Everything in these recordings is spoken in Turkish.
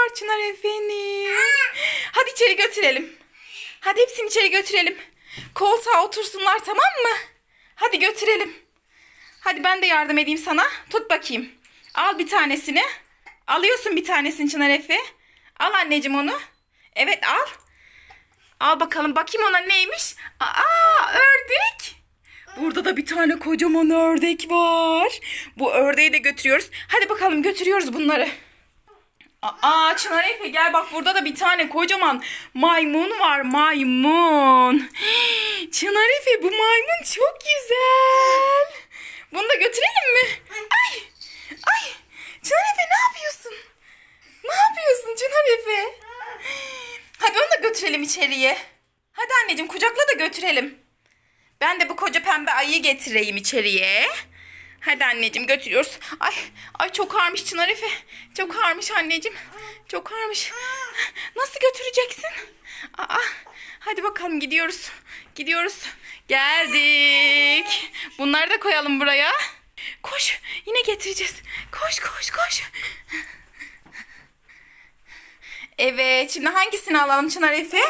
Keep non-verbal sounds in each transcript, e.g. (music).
var Çınar Efe'nin. Hadi içeri götürelim. Hadi hepsini içeri götürelim. Koltuğa otursunlar tamam mı? Hadi götürelim. Hadi ben de yardım edeyim sana. Tut bakayım. Al bir tanesini. Alıyorsun bir tanesini Çınar Efe. Al anneciğim onu. Evet al. Al bakalım bakayım ona neymiş. Aa ördek. Burada da bir tane kocaman ördek var. Bu ördeği de götürüyoruz. Hadi bakalım götürüyoruz bunları. Aa Çınar Efe gel bak burada da bir tane kocaman maymun var maymun. (gasps) Çınar Efe bu maymun çok güzel. Bunu da götürelim mi? Ay ay Çınar Efe ne yapıyorsun? Ne yapıyorsun Çınar Efe? Hadi onu da götürelim içeriye. Hadi anneciğim kucakla da götürelim. Ben de bu koca pembe ayıyı getireyim içeriye. Hadi anneciğim götürüyoruz. Ay ay çok ağırmış Çınar Efe. Çok ağırmış anneciğim. Çok ağırmış. Nasıl götüreceksin? Aa, hadi bakalım gidiyoruz. Gidiyoruz. Geldik. Bunları da koyalım buraya. Koş. Yine getireceğiz. Koş koş koş. Evet şimdi hangisini alalım Çınar Efe?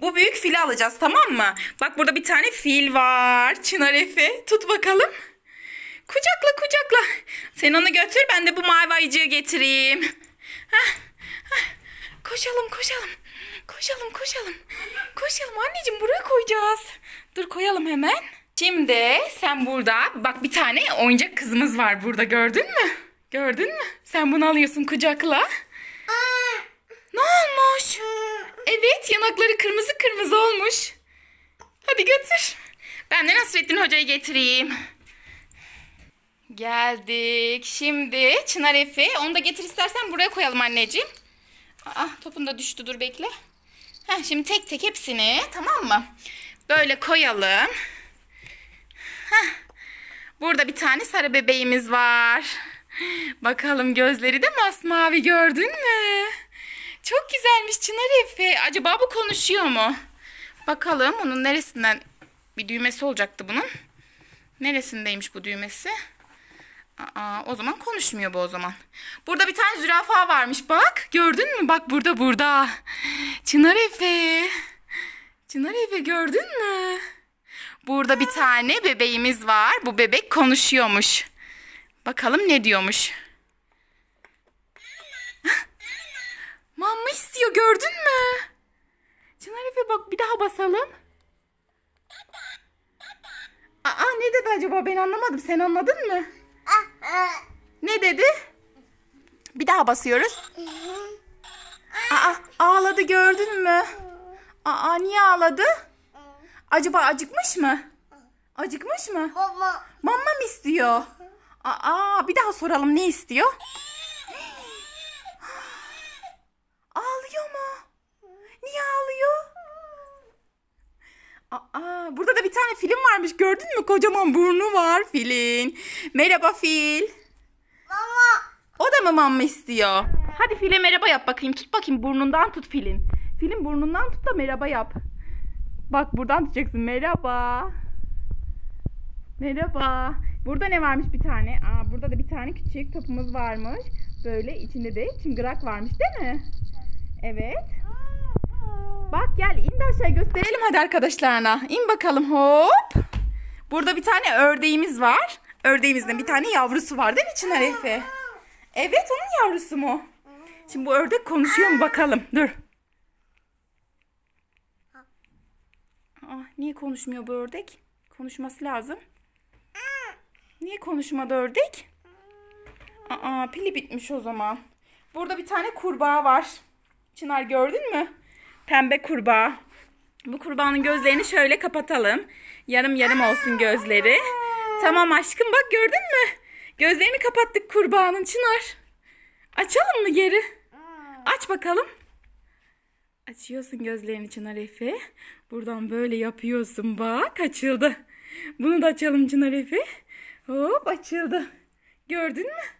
Bu büyük fili alacağız tamam mı? Bak burada bir tane fil var Çınar Efe. Tut bakalım. Kucakla kucakla. Sen onu götür ben de bu mavi ayıcığı getireyim. Koşalım koşalım. Koşalım koşalım. Koşalım anneciğim buraya koyacağız. Dur koyalım hemen. Şimdi sen burada bak bir tane oyuncak kızımız var burada gördün mü? Gördün mü? Sen bunu alıyorsun kucakla. Ne olmuş? Evet yanakları kırmızı kırmızı olmuş. Hadi götür. Ben de Nasrettin Hoca'yı getireyim. Geldik. Şimdi Çınar Efe. Onu da getir istersen buraya koyalım anneciğim. Aa, topun da düştü dur bekle. Heh, şimdi tek tek hepsini tamam mı? Böyle koyalım. Heh. Burada bir tane sarı bebeğimiz var. Bakalım gözleri de masmavi gördün mü? Çok güzelmiş Çınar Efe. Acaba bu konuşuyor mu? Bakalım onun neresinden bir düğmesi olacaktı bunun. Neresindeymiş bu düğmesi? Aa, o zaman konuşmuyor bu o zaman. Burada bir tane zürafa varmış bak. Gördün mü? Bak burada burada. Çınar Efe. Çınar Efe gördün mü? Burada bir tane bebeğimiz var. Bu bebek konuşuyormuş. Bakalım ne diyormuş. Mama istiyor gördün mü? Çınar Efe bak bir daha basalım. Aa ne dedi acaba ben anlamadım. Sen anladın mı? Ne dedi? Bir daha basıyoruz. Aa ağladı gördün mü? Aa niye ağladı? Acaba acıkmış mı? Acıkmış mı? Mama mı istiyor? Aa bir daha soralım ne istiyor? Ağlıyor mu? Niye ağlıyor? Aa burada da bir tane film varmış gördün mü? Kocaman burnu var filin. Merhaba fil. Mama. O da mı mamma istiyor? Hadi file merhaba yap bakayım. Tut bakayım burnundan tut filin. Filin burnundan tut da merhaba yap. Bak buradan tutacaksın. Merhaba. Merhaba. Burada ne varmış bir tane? Aa, burada da bir tane küçük topumuz varmış. Böyle içinde de çıngırak varmış değil mi? Evet. Bak gel in de aşağı gösterelim hadi arkadaşlarına. İn bakalım hop. Burada bir tane ördeğimiz var. Ördeğimizin bir tane yavrusu var değil mi Çınar Efe? Evet onun yavrusu mu? Şimdi bu ördek konuşuyor mu bakalım. Dur. Ah, niye konuşmuyor bu ördek? Konuşması lazım. Niye konuşmadı ördek? Aa, pili bitmiş o zaman. Burada bir tane kurbağa var. Çınar gördün mü? Pembe kurbağa. Bu kurbağanın gözlerini şöyle kapatalım. Yarım yarım olsun gözleri. Tamam aşkım bak gördün mü? Gözlerini kapattık kurbağanın Çınar. Açalım mı geri? Aç bakalım. Açıyorsun gözlerini Çınar Efe. Buradan böyle yapıyorsun bak açıldı. Bunu da açalım Çınar Efe. Hop açıldı. Gördün mü?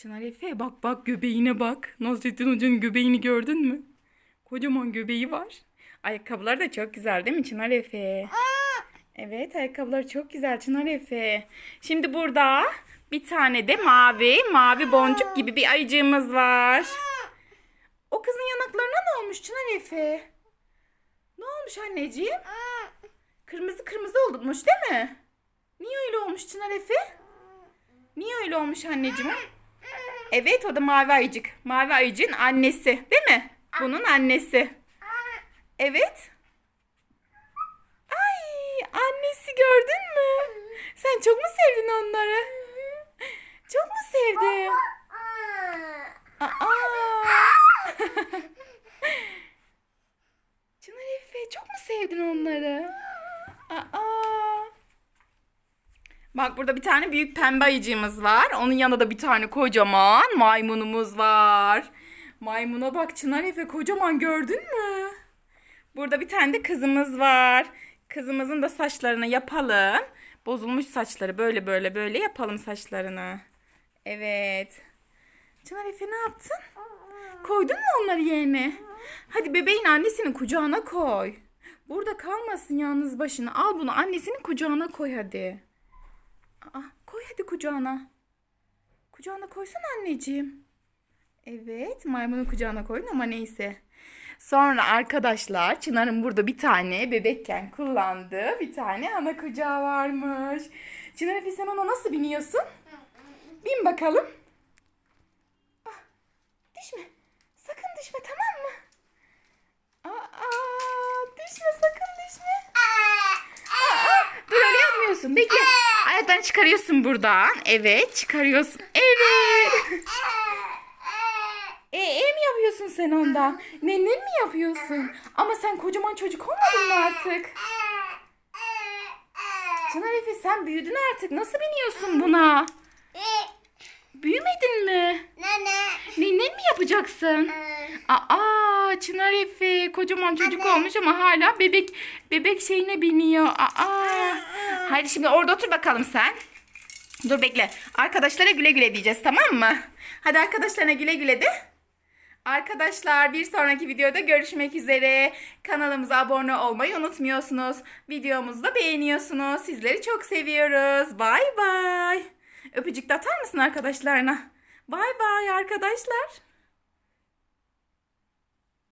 Çınar Efe bak bak göbeğine bak. Nasrettin Hoca'nın göbeğini gördün mü? Kocaman göbeği var. Ayakkabılar da çok güzel değil mi Çınar Efe? Evet ayakkabılar çok güzel Çınar Efe. Şimdi burada bir tane de mavi, mavi boncuk gibi bir ayıcığımız var. O kızın yanaklarına ne olmuş Çınar Efe? Ne olmuş anneciğim? Kırmızı kırmızı olmuş değil mi? Niye öyle olmuş Çınar Efe? Niye öyle olmuş anneciğim? Evet o da mavi ayıcık. Mavi ayıcığın annesi değil mi? Bunun annesi. Evet. Ay annesi gördün mü? Sen çok mu sevdin onları? Çok mu sevdin? Aa. (laughs) Çınar Efe çok mu sevdin onları? Aa. Bak burada bir tane büyük pembe ayıcığımız var. Onun yanında da bir tane kocaman maymunumuz var. Maymuna bak Çınar Efe kocaman gördün mü? Burada bir tane de kızımız var. Kızımızın da saçlarını yapalım. Bozulmuş saçları böyle böyle böyle yapalım saçlarını. Evet. Çınar Efe ne yaptın? Koydun mu onları yerine? Hadi bebeğin annesinin kucağına koy. Burada kalmasın yalnız başına. Al bunu annesinin kucağına koy hadi. Aa, koy hadi kucağına. Kucağına koysana anneciğim. Evet maymunun kucağına koyun ama neyse. Sonra arkadaşlar Çınar'ın burada bir tane bebekken kullandığı bir tane ana kucağı varmış. Çınar Efe sen ona nasıl biniyorsun? Bin bakalım. Ah, düşme. Sakın düşme tamam mı? Aa, düşme sakın düşme. Aa, dur öyle yapmıyorsun. Bekle. Ayaklarını çıkarıyorsun buradan. Evet çıkarıyorsun. Evet. (laughs) E, e mi yapıyorsun sen onda? Nennen mi yapıyorsun? Ama sen kocaman çocuk olmadın mı artık? Çınar Efe sen büyüdün artık. Nasıl biniyorsun buna? Büyümedin mi? Nennen mi yapacaksın? Aa Çınar Efe kocaman çocuk olmuş ama hala bebek bebek şeyine biniyor. Aa. Hadi şimdi orada otur bakalım sen. Dur bekle. Arkadaşlara güle güle diyeceğiz tamam mı? Hadi arkadaşlarına güle güle de. Arkadaşlar bir sonraki videoda görüşmek üzere. Kanalımıza abone olmayı unutmuyorsunuz. Videomuzu da beğeniyorsunuz. Sizleri çok seviyoruz. Bay bay. Öpücük de atar mısın arkadaşlarına? Bay bay arkadaşlar.